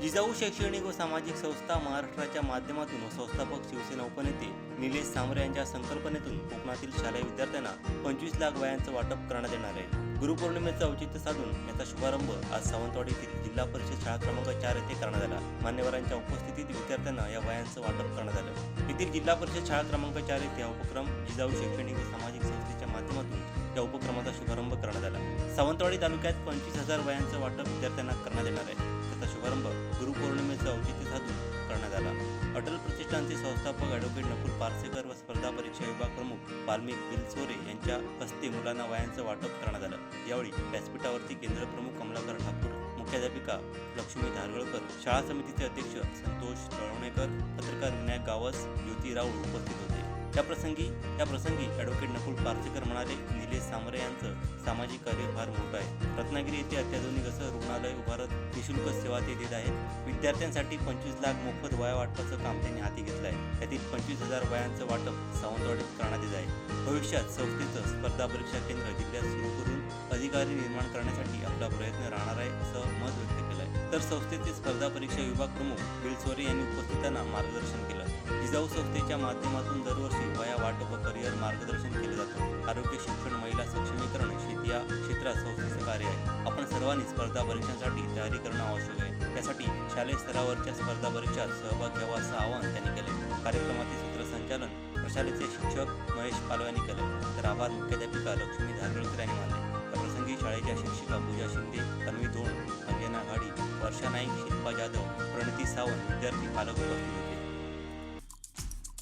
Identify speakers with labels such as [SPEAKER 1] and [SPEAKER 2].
[SPEAKER 1] जिजाऊ शैक्षणिक व सामाजिक संस्था महाराष्ट्राच्या माध्यमातून व संस्थापक शिवसेना उपनेते निलेश सांबरे यांच्या संकल्पनेतून कोकणातील शालेय विद्यार्थ्यांना पंचवीस लाख वयांचं वाटप करण्यात येणार आहे. गुरुपौर्णिमेचं औचित्य साधून याचा शुभारंभ आज सावंतवाडी येथील जिल्हा परिषद शाळा क्रमांक चार येथे करण्यात आला. मान्यवरांच्या उपस्थितीत विद्यार्थ्यांना या वयांचं वाटप करण्यात आलं. येथील जिल्हा परिषद शाळा क्रमांक चार येथे हा उपक्रम जिजाऊ शैक्षणिक व सामाजिक संस्थेच्या माध्यमातून सावंतवाडी तालुक्यात पंचवीस हजार वयांचं वाटप विद्यार्थ्यांना करण्यात येणार आहे. त्याचा शुभारंभ गुरुपौर्णिमेचं औचित्य साधून करण्यात आला. अटल प्रतिष्ठानचे संस्थापक ॲडव्होकेट नकुल पारसेकर व स्पर्धा परीक्षा विभाग प्रमुख वाल्मिक बिलसोरे यांच्या हस्ते मुलांना वयांचं वाटप करण्यात आलं. यावेळी व्यासपीठावरती केंद्र प्रमुख कमलाकर ठाकूर मुख्याध्यापिका लक्ष्मी धारगळकर शाळा समितीचे अध्यक्ष संतोष तळवणेकर पत्रकार विनायक गावस ज्योती राऊळ उपस्थित होते. त्याप्रसंगी प्रसंगी प्रसंगी ॲडव्होकेट नकुल पार्सेकर म्हणाले निलेश सामरे यांचं सामाजिक कार्य फार मोठं आहे. रत्नागिरी येथे अत्याधुनिक असं रुग्णालय उभारत निशुल्क सेवा ते देत आहेत. विद्यार्थ्यांसाठी पंचवीस लाख मोफत वया वाटपाचं काम त्यांनी हाती घेतलं आहे. त्यातील पंचवीस हजार वयांचं वाटप सावंतवाडीत करण्यात येत आहे. भविष्यात संस्थेचं स्पर्धा परीक्षा केंद्र जिल्ह्यात सुरू करून अधिकारी निर्माण करण्यासाठी आपला प्रयत्न राहणार आहे असं मत व्यक्त केलं आहे तर संस्थेचे स्पर्धा परीक्षा विभाग प्रमुख बिलसोरे यांनी उपस्थितांना मार्गदर्शन केलं. जिजाऊ संस्थेच्या माध्यमातून दरवर्षी वया वाटप व करिअर मार्गदर्शन केले जातं. आरोग्य शिक्षण महिला सक्षमीकरण शेती या क्षेत्रात संस्थेचं कार्य आहे. आपण सर्वांनी स्पर्धा परीक्षांसाठी तयारी करणं आवश्यक आहे. त्यासाठी शालेय स्तरावरच्या स्पर्धा परीक्षात सहभाग घ्यावा असं आवाहन त्यांनी केले कार्यक्रमाचे सूत्रसंचालन प्रशालेचे शिक्षक महेश पालव यांनी केलं तर आभार मुख्याध्यापिका लक्ष्मी धारगळकर यांनी मानले. प्रसंगी शाळेच्या शिक्षिका पूजा शिंदे तन्वी धोण अंजना घाडी वर्षा नाईक शिल्पा जाधव प्रणिती सावंत विद्यार्थी पालक उपस्थित होते.